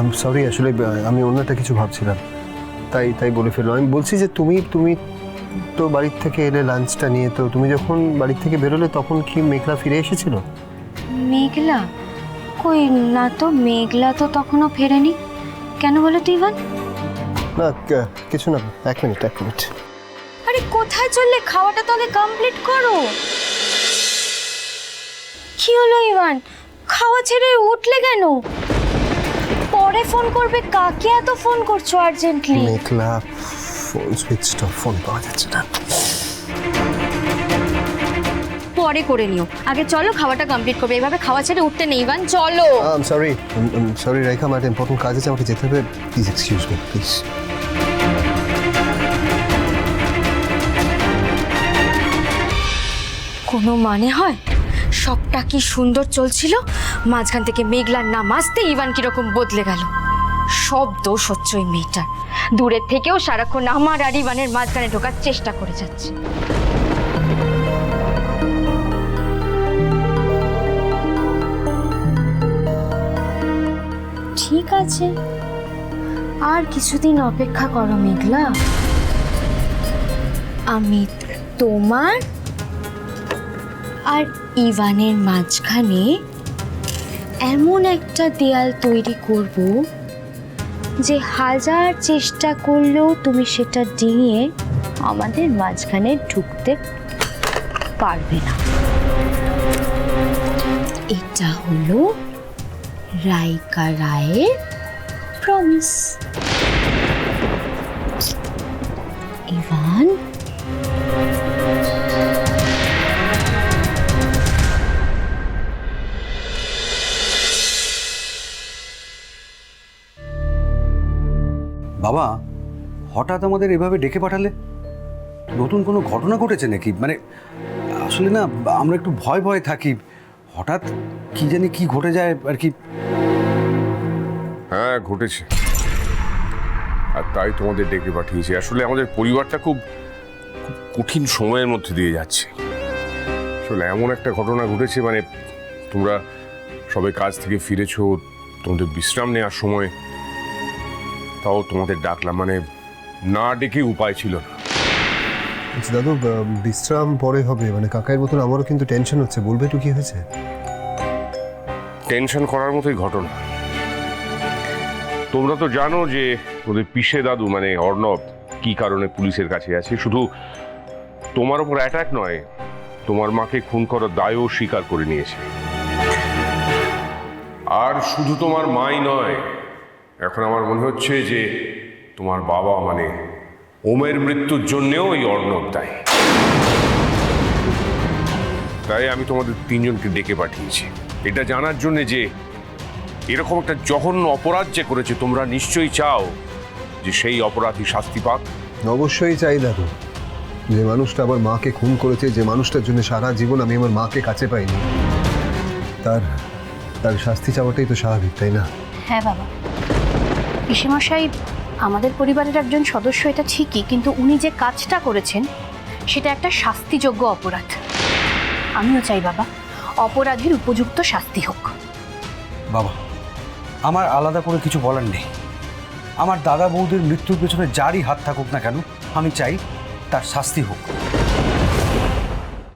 আম sorry আসলে আহ, আমি অন্যটা কিছু ভাবছিলাম। তাই তাই বলে ফেললাম। আমি বলছি যে তুমি তুমি তো বাড়ির থেকে এলে লাঞ্চটা নিয়ে তো তুমি যখন বাড়ির থেকে বেরোলে তখন কি মেঘলা ফিরে এসেছিল? মেঘলা? কই না তো মেঘলা তো তখনও ফেরেনি। কেন বলো তো ইভান? না কিছু না এক মিনিট এক মিনিট। আরে কোথায় চললে? খাওয়াটা তো আগে কমপ্লিট করো। কি হলো ইভান? খাওয়া ছেড়ে উঠলে কেন? পরে ফোন করবে? কাকে এত ফোন করছ urgently Meghla phone switch off phone পাওয়া যাচ্ছে না। পরে করে নিও। আগে চলো খাওয়াটা কমপ্লিট করবে। এভাবে খাওয়া ছেড়ে উঠতে নেই ইভান। চলো। আম সরি সরি রেখা আমার ইম্পর্টেন্ট কাজ আছে আমাকে যেতে হবে। প্লিজ এক্সকিউজ মি প্লিজ কোনো মানে হয়? সবটা কি সুন্দর চলছিল? মাঝখান থেকে মেঘলার নাম আসতে ইভান কীরকম বদলে গেল। সব দোষ হচ্ছে ওই মেয়েটার। দূরের থেকেও সারাক্ষণ আমার আর ইভানের মাঝখানে ঢোকার চেষ্টা করে যাচ্ছে। ঠিক আছে। আর কিছুদিন অপেক্ষা করো মেঘলা। আমি তোমার আর ইভানের মাঝখানে এমন একটা দেয়াল তৈরি করব যে হাজার চেষ্টা করলেও তুমি সেটা ডিঙিয়ে আমাদের মাঝখানে ঢুকতে পারবে না। এটা হলো রাইকা রায়ের প্রমিস ইভান? বাবা, হঠাৎ আমাদের এভাবে ডেকে পাঠালে? নতুন কোনো ঘটনা ঘটেছে নাকি? মানে আসলে না, আমরা একটু ভয় ভয় থাকি। হঠাৎ কি জানি কি ঘটে যায় আর কি। হ্যাঁ ঘটেছে। আর তাই তোমাদের ডেকে পাঠিয়েছি। আসলে আমাদের পরিবারটা খুব খুব কঠিন সময়ের মধ্যে দিয়ে যাচ্ছে। আসলে এমন একটা ঘটনা ঘটেছে মানে তোমরা সবাই কাজ থেকে ফিরেছো, তোমাদের বিশ্রাম নেওয়ার সময় তাও তোমাদের ডাকলাম মানে না ডেকে উপায় ছিল না। আচ্ছা, দাদু বিশ্রাম পরে হবে মানে কাকাইয়ের মতন আমারও কিন্তু টেনশন হচ্ছে বলবে একটু কি হয়েছে? টেনশন করার মতোই ঘটনা। তোমরা তো জানো যে ওদের পিসে দাদু মানে অর্ণব কি কারণে পুলিশের কাছে আছে শুধু তোমার ওপর অ্যাটাক নয় তোমার মাকে খুন করার দায়ও স্বীকার করে নিয়েছে। আর শুধু তোমার মাই নয় এখন আমার মনে হচ্ছে যে তোমার বাবা মানে ওমের মৃত্যুর জন্যেও এই অর্ণব দায়ী। তাই আমি তোমাদের তিনজনকে ডেকে পাঠিয়েছি। এটা জানার জন্য যে এরকম একটা জঘন্য অপরাধ যে করেছে তোমরা নিশ্চয়ই চাও যে সেই অপরাধী শাস্তি পাক। অবশ্যই চাই দাদু। যে মানুষটা আমার মাকে খুন করেছে যে মানুষটার জন্য সারা জীবন আমি আমার মাকে কাছে পাইনি। তার তার শাস্তি চাওয়াটাই তো স্বাভাবিক তাই না? হ্যাঁ বাবা। পিসেমশাই, আমাদের পরিবারের একজন সদস্য এটা ঠিকই, কিন্তু উনি যে কাজটা করেছেন, সেটা একটা শাস্তিযোগ্য অপরাধ। আমিও চাই বাবা, অপরাধীর উপযুক্ত শাস্তি হোক। বাবা, আমার আলাদা করে কিছু বলার নেই। আমার দাদা বৌদির মৃত্যুর পেছনে যারই হাত থাকুক না কেন, আমি চাই তার শাস্তি হোক।